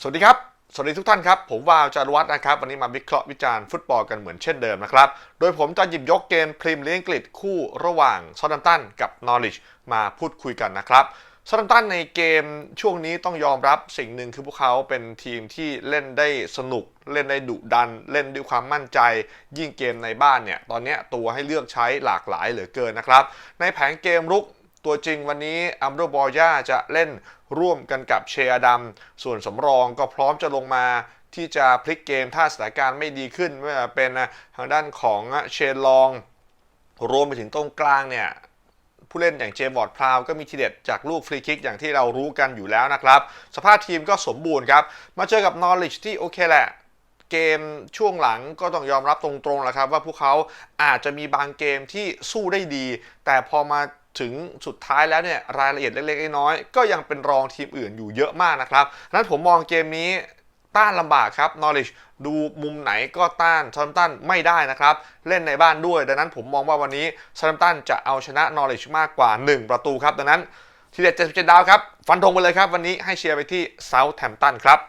สวัสดีครับ สวัสดีทุกท่านครับ ผมวาวจารวัฒน์นะครับ วันนี้มาวิเคราะห์วิจารณ์ฟุตบอลกันเหมือนเช่นเดิมนะครับ โดยผมจะหยิบยกเกมพรีเมียร์ลีกอังกฤษคู่ระหว่างซอ u ดัมตันกับนอริชมาพูดคุยกันนะครับซอ u ดัมตันในเกมช่วงนี้ต้องยอมรับสิ่งหนึ่งคือพวกเขาเป็นทีมที่เล่นได้สนุก เล่นได้ดุดัน เล่นด้วยความมั่นใจ ยิ่งเกมในบ้านเนี่ย ตอนนี้ตัวให้เลือกใช้หลากหลายเหลือเกินนะครับ ในแผนเกมรุก ตัวจริงวันนี้อัมโดบอย่าจะเล่นร่วมกันกับเชียร์ดัม ส่วนสำรองก็พร้อมจะลงมาที่จะพลิกเกมถ้าสถานการณ์ไม่ดีขึ้นไม่ว่าเป็นทางด้านของเชนลอง รวมไปถึงตรงกลางเนี่ยผู้เล่นอย่างเจมส์วอร์ดพราวก็มีทีเด็ดจากลูกฟรีคิกอย่างที่เรารู้กันอยู่แล้วนะครับ สภาพทีมก็สมบูรณ์ครับ มาเจอกับนอริชที่โอเคแหละ เกมช่วงหลังก็ต้องยอมรับตรงๆแหละครับว่าพวกเขาอาจจะมีบางเกมที่สู้ได้ดี แต่พอมาถึงสุดท้ายแล้วเนี่ยรายละเอียดเล็กๆน้อยๆก็ยังเป็นรองทีมอื่นอยู่เยอะมากนะครับดังนั้นผมมองเกมนี้ต้านลำบากครับนอริชดูมุมไหนก็ต้านซ u มตันไม่ได้นะครับ เล่นในบ้านด้วย ดังนั้นผมมองว่าวันนี้ซ u มตันจะเอาชนะนอริชมากกว่า 1 ประตูครับ ดังนั้นทีเด็ด77ดาวครับ ฟันธงไปเลยครับ วันนี้ให้เชียร์ไปที่เซาท์แ m ม t ตันครับ